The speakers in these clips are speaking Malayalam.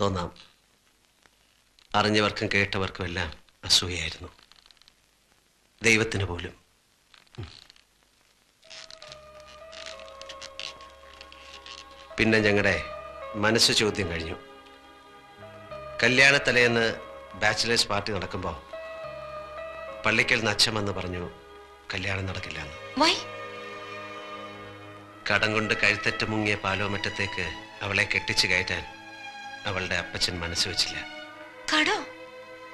തോന്നാം. അറിഞ്ഞവർക്കും കേട്ടവർക്കും എല്ലാം അസൂയായിരുന്നു ദൈവത്തിന് പോലും. പിന്നെ ഞങ്ങളുടെ മനസ്സ് ചോദ്യം കഴിഞ്ഞു. കല്യാണത്തലേന്ന് ബാച്ചിലേഴ്സ് പാർട്ടി നടക്കുമ്പോൾ പള്ളിക്കൽ നച്ചമെന്ന് പറഞ്ഞു കല്യാണം നടക്കില്ല കടം കൊണ്ട് കഴുത്തറ്റ് മുങ്ങിയ പാലോമറ്റത്തേക്ക് അവളെ കെട്ടിച്ചു കയറ്റാൻ അവളുടെ അപ്പച്ചൻ മനസ്സ് വെച്ചില്ല. കടോ?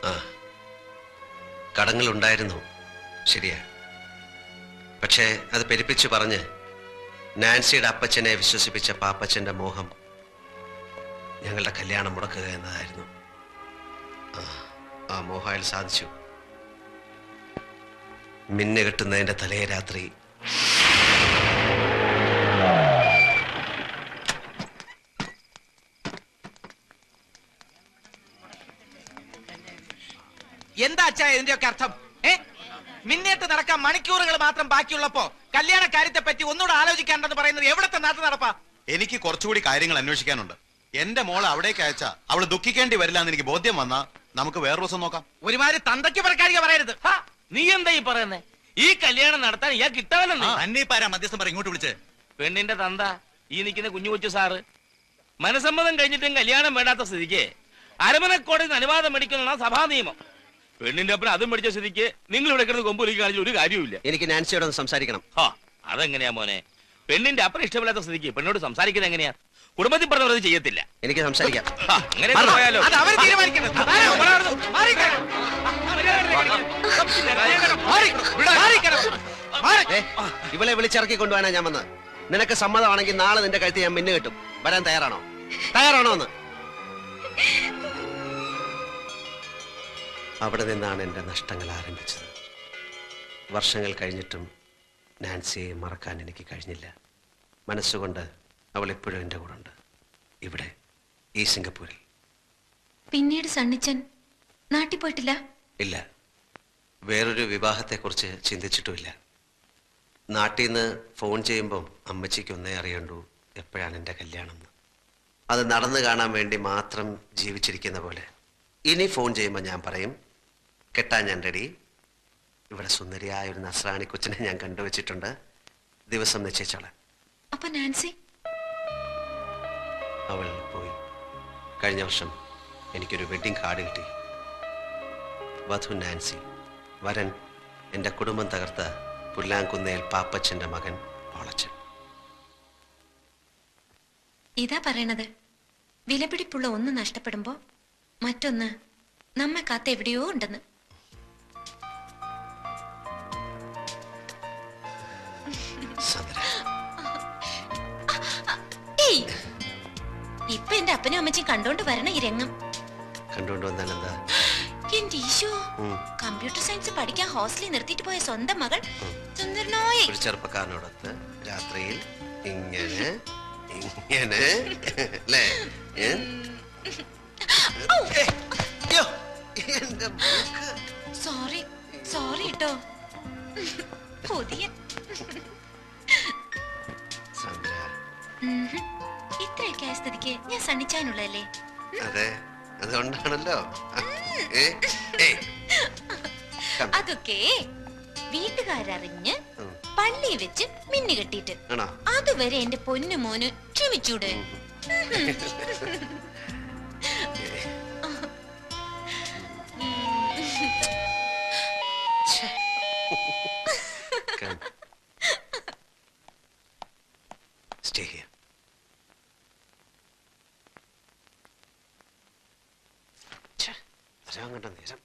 ആ കടങ്ങളുണ്ടായിരുന്നു. ശരിയാ. പക്ഷേ അത് പെരുപ്പിച്ചു പറഞ്ഞ് നാൻസിയുടെ അപ്പച്ചനെ വിശ്വസിപ്പിച്ച പാപ്പച്ചന്റെ മോഹം ഞങ്ങളുടെ കല്യാണം മുടക്കുക എന്നതായിരുന്നു. ആ, ആ സാധിച്ചു. മിന്നുകെട്ടുന്നതിന്റെ തലേ രാത്രി എന്താ അച്ഛാ ഇതിന്റെയൊക്കെ അർത്ഥം? ഏ? മിന്നേറ്റ് നടക്കാൻ മണിക്കൂറുകൾ മാത്രം ബാക്കിയുള്ളപ്പോ കല്യാണ കാര്യത്തെ പറ്റി ഒന്നുകൂടെ ആലോചിക്കാണ്ടെന്ന് പറയുന്നത് എവിടത്തെ നാട്ടു നടപ്പാ? എനിക്ക് കുറച്ചുകൂടി കാര്യങ്ങൾ അന്വേഷിക്കാനുണ്ട്. എന്റെ മോളെ അവിടേക്ക് അയച്ചാ അവൾ ദുഃഖിക്കേണ്ടി വരില്ല എന്ന് എനിക്ക് ബോധ്യം വന്നാ നമുക്ക് വേറെ ദിവസം നോക്കാം. ഒരുമാതിരി തന്തയ്ക്ക് പറക്കാരിക പറയരുത്. നീ എന്താ ഈ പറയുന്നേ? ഈ കല്യാണം നടത്താൻ ഇയാൾ കിട്ടാവല്ലെന്ന് പാരാ മധ്യസ്ഥം പറ ഇങ്ങോട്ട് വിളിച്ച്. പെണ്ണിന്റെ തന്ത ഈ നിൽക്കുന്ന കുഞ്ഞു കൊച്ചു സാറ്. മനസമ്മതം കഴിഞ്ഞിട്ടും കല്യാണം വേണ്ടാത്ത സ്ഥിതിക്ക് അരമനക്കോടതി അനുവാദം മേടിക്കുന്ന സഭാ നിയമം. പെണ്ണിന്റെ അപ്പുറം അതും പഠിച്ച സ്ഥിതിക്ക് നിങ്ങൾ ഇവിടെ കിടന്ന് കൊമ്പൊലിക്ക് കാണിച്ച ഒരു കാര്യമില്ല എനിക്ക് നാൻസിയോട് സംസാരിക്കണം ഹാ അതെങ്ങനെയാ മോനെ പെണ്ണിന്റെ അപ്പുറം ഇഷ്ടമില്ലാത്ത സ്ഥിതിക്ക് പെണ്ണോട് സംസാരിക്കുന്നത് എങ്ങനെയാ കുടുംബത്തിൽ പറഞ്ഞവരത് ചെയ്യത്തില്ല എനിക്ക് സംസാരിക്കാം അങ്ങനെ. പോയാലോ ഇവളെ വിളിച്ചിറക്കി കൊണ്ടുപോകാനാ ഞാൻ വന്നത് നിനക്ക് സമ്മതമാണെങ്കിൽ നാളെ നിന്റെ കഴുത്ത് ഞാൻ മിന്നു കിട്ടും വരാൻ തയ്യാറാണോ തയ്യാറാണോ എന്ന് അവിടെ നിന്നാണ് എന്റെ നഷ്ടങ്ങൾ ആരംഭിച്ചത്. വർഷങ്ങൾ കഴിഞ്ഞിട്ടും നാൻസിയെ മറക്കാൻ എനിക്ക് കഴിഞ്ഞില്ല. മനസ്സുകൊണ്ട് അവൾ എപ്പോഴും എന്റെ കൂടെ ഉണ്ട് ഇവിടെ ഈ സിംഗപ്പൂരിൽ. പിന്നീട് സണ്ണിച്ചൻ നാട്ടിൽ പോയിട്ടില്ല? ഇല്ല. വേറൊരു വിവാഹത്തെക്കുറിച്ച് ചിന്തിച്ചിട്ടുമില്ല. നാട്ടിൽ നിന്ന് ഫോൺ ചെയ്യുമ്പം അമ്മച്ചിക്ക് ഒന്നേ അറിയണ്ടു എപ്പോഴാണ് എന്റെ കല്യാണം അത് നടന്നു കാണാൻ വേണ്ടി മാത്രം ജീവിച്ചിരിക്കുന്ന പോലെ. ഇനി ഫോൺ ചെയ്യുമ്പോൾ ഞാൻ പറയും കെട്ടാൻ ഞാൻ റെഡി ഇവിടെ സുന്ദരിയായ ഒരു നസ്രാണി കൊച്ചിനെ ഞാൻ കണ്ടുവച്ചിട്ടുണ്ട് ദിവസം നിശ്ചയിച്ചോളെ. അപ്പൊ നാൻസി? അവൾ പോയി. കഴിഞ്ഞ വർഷം എനിക്കൊരു വെഡിങ് കാർഡ് കിട്ടി. വധു നാൻസി വരൻ എന്റെ കുടുംബം തകർത്ത പുല്ലാങ്കുന്നേൽ പാപ്പച്ചന്റെ മകൻ പോളച്ചൻ. ഇതാ പറയണത്. വിലപിടിപ്പുള്ള ഒന്ന് നഷ്ടപ്പെടുമ്പോ മറ്റൊന്ന് നമ്മെ കാത്ത് എവിടെയോ ഉണ്ടെന്ന്. ഏയ് ഇപ്പൊ എന്റെ അപ്പനും അമ്മച്ചും കണ്ടോണ്ട് വരണ ഈ രംഗം. കണ്ടോണ്ട് വന്നാൽ എന്താ? എന്റെ ഈശോ കമ്പ്യൂട്ടർ സയൻസ് പഠിക്കാൻ ഹോസ്റ്റലിൽ നിർത്തിയിട്ട് പോയ സ്വന്തം മകൾ സുന്ദരനോയെ ഒരു ചെറുപ്പക്കാരനോടൊത്ത് രാത്രിയിൽ ഇങ്ങനെ ഇങ്ങനെ അല്ലേ. സോറി സോറി കേട്ടോ. പുതിയ. ഇത്രയൊക്കെ ആയ സ്ഥിതിക്ക് ഞാൻ സണ്ണിച്ചാനുള്ളതല്ലേ? അതെ. അതുകൊണ്ടാണല്ലോ. അതൊക്കെ വീട്ടുകാരറിഞ്ഞ് ഉം. പള്ളി വെച്ച് മിന്നു കെട്ടിട്ട് അതുവരെ എന്റെ പൊന്നു മോന് ക്ഷമിച്ചൂടെ. വരാൻ കണ്ട നേരം.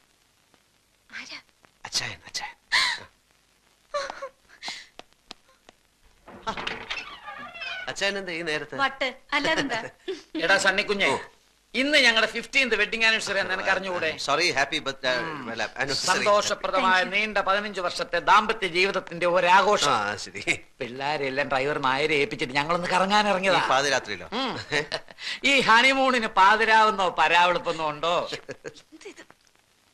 ആരാ? അച്ചായൻ അച്ചായൻ. അച്ചായൻ എന്താ ഈ നേരത്തെ? എടാ സണ്ണിക്കുഞ്ഞെ. ഇന്ന് ഞങ്ങളുടെ ഫിഫ്റ്റീൻത് വെഡിങ് ആനിവേഴ്സറി നിനക്ക് അറിഞ്ഞുകൂടെ? സോറി ഹാപ്പി സന്തോഷപ്രദമായ നീണ്ട പതിനഞ്ച് വർഷത്തെ ദാമ്പത്യ ജീവിതത്തിന്റെ ഒരാഘോഷം. പിള്ളേരെല്ലാം ഡ്രൈവർ നായരെ ഏൽപ്പിച്ചിട്ട് ഞങ്ങളൊന്ന് കറങ്ങാൻ ഈ ഇറങ്ങിയതാ പാതിരാത്രിയിലോ ഈ ഹണിമൂണിന് പാതിരാവുന്നോ പരാവെളുപ്പെന്നോ ഉണ്ടോ?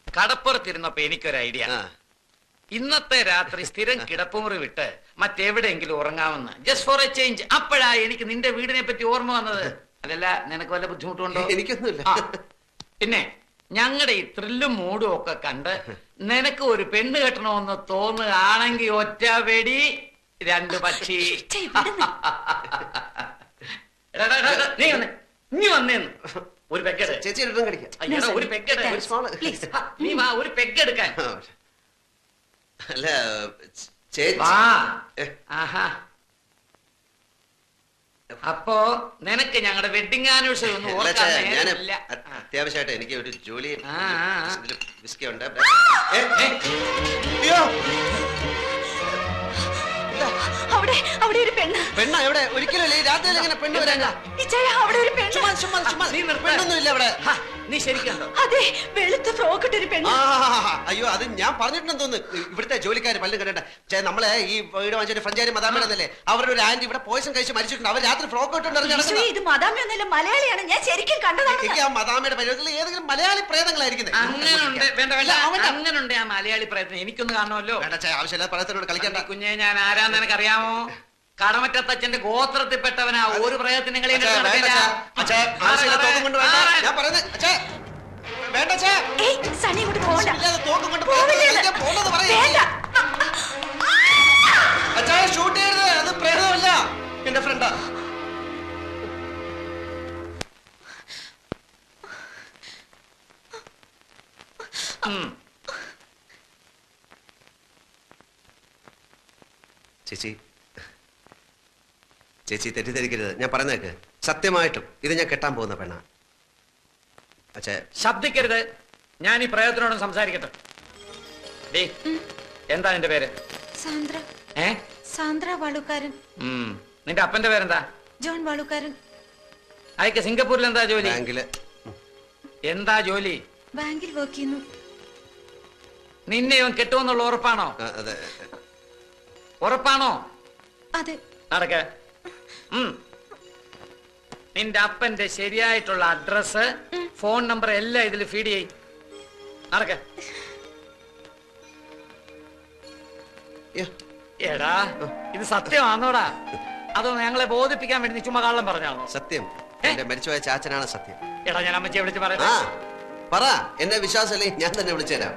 കടപ്പുറത്തിരുന്നപ്പോ എനിക്കൊരു ഐഡിയ. ഇന്നത്തെ രാത്രി സ്ഥിരം കിടപ്പുമുറി വിട്ട് മറ്റെവിടെയെങ്കിലും ഉറങ്ങാമെന്ന്. ജസ്റ്റ് ഫോർ എ ചേഞ്ച് അപ്പോഴാ എനിക്ക് നിന്റെ വീടിനെ പറ്റി ഓർമ്മ വന്നത്. അതല്ല നിനക്ക് വല്ല ബുദ്ധിമുട്ടുണ്ടോ? എനിക്കൊന്നുമില്ല. പിന്നെ ഞങ്ങളുടെ ഈ ത്രില്ലും മൂടും ഒക്കെ കണ്ട് നിനക്ക് ഒരു പെണ്ണ് കെട്ടണമെന്ന് തോന്നുകയാണെങ്കിൽ ഒറ്റ വെടി രണ്ട് പക്ഷി. നീ വന്നേ. നീ വന്നേന്ന് ഒരു പെഗ്ഗെട് ചേച്ചി കടിക്കാം ഒരു. പെഗ്ഗെട്. നീ വാ ഒരു പെഗ്ഗെടുക്കാൻ അല്ല ചേച്ചി. ആഹാ. അപ്പോ നിനക്ക് ഞങ്ങളുടെ വെഡിങ് ആനിവേഴ്സറി ഒന്നും ഓർക്കാൻ ഞാൻ നേരമില്ല. അത്യാവശ്യമായിട്ട് എനിക്ക് ഒരു ജോലി ഉണ്ട്. അവിടെ അവിടെ ഒരു പെണ്ണ്. പെണ്ണ എവിടെ? ഒരിക്കലും ഇല്ല. രാത്രിയിൽ ഇങ്ങനെ പെണ്ണ് വരാൻ ഇച്ചയ അവിടെ ഒരു പെണ്ണ്. ചുമ്മാ ചുമ്മാ ചുമ്മാ. നീ നിർത്ത്. പെണ്ണൊന്നും ഇല്ല അവിടെ നീ ശരിക്കുണ്ടോ? അതെ വെളുത്ത ഫ്രോക്ക് ഇട്ടൊരു ഒരു പെണ്ണ് അയ്യോ അത് ഞാൻ പറഞ്ഞിട്ടുണ്ടെന്ന് തോന്നുന്നു. ഇവിടുത്തെ ജോലിക്കാർ പല്ലും കണ്ടേ ചേ നമ്മളെ ഈ വീട് വാങ്ങിച്ചൊരു ഫ്രഞ്ചാരി മതാമേടെന്നല്ലേ അവരുടെ ഒരു ആന്റി ഇവിടെ പോയിസൺ കഴിച്ച് മരിച്ചിട്ടുണ്ട്. അവർ രാത്രി ഫ്രോക്ക് നടക്കുന്നതാ. ഇത് മദാമിയൊന്നുമല്ല മലയാളിയാണ്. ഞാൻ ശരിക്കും കണ്ടതാണ് എനിക്ക് ആ മദാമയുടെ പരിപാടിയിൽ ഏതെങ്കിലും മലയാളി പ്രേതങ്ങളായിരിക്കുന്നത് അങ്ങനെയുണ്ട് വേണ്ട വേണ്ട. അങ്ങനുണ്ട് ആ മലയാളി പ്രേതം. എനിക്കൊന്ന് കാണണമല്ലോ. വേണ്ട ചേ ആവശ്യമില്ല പ്രേതത്തിനോട് കളിക്കണ്ട. കുഞ്ഞെ ഞാൻ ആരാന്ന് നിനക്കറിയാമോ കടമറ്റത്തച്ഛന്റെ ഗോത്രത്തിൽപ്പെട്ടവനാ ഒരു പ്രയത്നം നിങ്ങളെ അച്ഛാ, അച്ഛാ, ആവശ്യമില്ല തോക്കും കൊണ്ട് വേണ്ട. ഞാൻ പറയുന്നത് അച്ഛാ വേണ്ട ചേ ഏയ് സണ്ണി ഇങ്ങോട്ട് പോകണ്ട ആവശ്യമില്ലാതെ തോക്കും കൊണ്ട് പോവില്ല പ്രേതത്തെ ഇത്. കളിക്കാൻ പോകണ്ടെന്ന് പറയ്. വേണ്ട. അച്ഛാ ഷൂട്ട് ചെയ്യരുത്. അത് പ്രേതമല്ല. എന്റെ ഫ്രണ്ടാ ചേച്ചി ചേച്ചി തെറ്റിദ്ധരിക്കരുത്. ഞാൻ പറഞ്ഞേക്ക് സത്യമായിട്ടും ഇത് ഞാൻ കെട്ടാൻ പോകുന്ന പെണ്ണാ. അച്ഛാ. ശബ്ദിക്കരുത്. ഞാൻ ഈ പ്രയോജനോട് സംസാരിക്കട്ടെ. ഡേ എന്താ നിന്റെ പേര്? സാന്ദ്ര. ഏ? സാന്ദ്ര വാളുക്കാരൻ. ഉം. നിന്റെ അപ്പന്റെ പേരെന്താ? ജോൺ വാളുക്കാരൻ. അയക്ക് സിംഗപ്പൂരിൽ എന്താ ജോലി? ബാങ്കിൽ. എന്താ ജോലി? ബാങ്കിൽ വർക്ക് ചെയ്യുന്നു. നിന്നെ ഇവൻ കെട്ടുമെന്നുള്ള ഉറപ്പാണോ? ആ, അതെ. ഉറപ്പാണോ? അതെ. നടക്ക. നിന്റെ അപ്പന്റെ ശരിയായിട്ടുള്ള അഡ്രസ് ഫോൺ നമ്പർ എല്ലാം ഇതിൽ ഫീഡ് ചെയ്യും. നടക്ക എടാ ഇത് സത്യമാണോടാ അതോ ഞങ്ങളെ ബോധിപ്പിക്കാൻ വേണ്ടി ചുമ്മാ കള്ളം പറഞ്ഞാണോ സത്യം. എന്റെ മരിച്ചുപോയ ചാച്ചനാണ് സത്യം. എടാ ഞാൻ അമ്മച്ചിയെ വിളിച്ച് പറയാം പറ. എന്നെ വിശ്വാസമല്ലേ? ഞാൻ തന്നെ വിളിച്ചു തരാം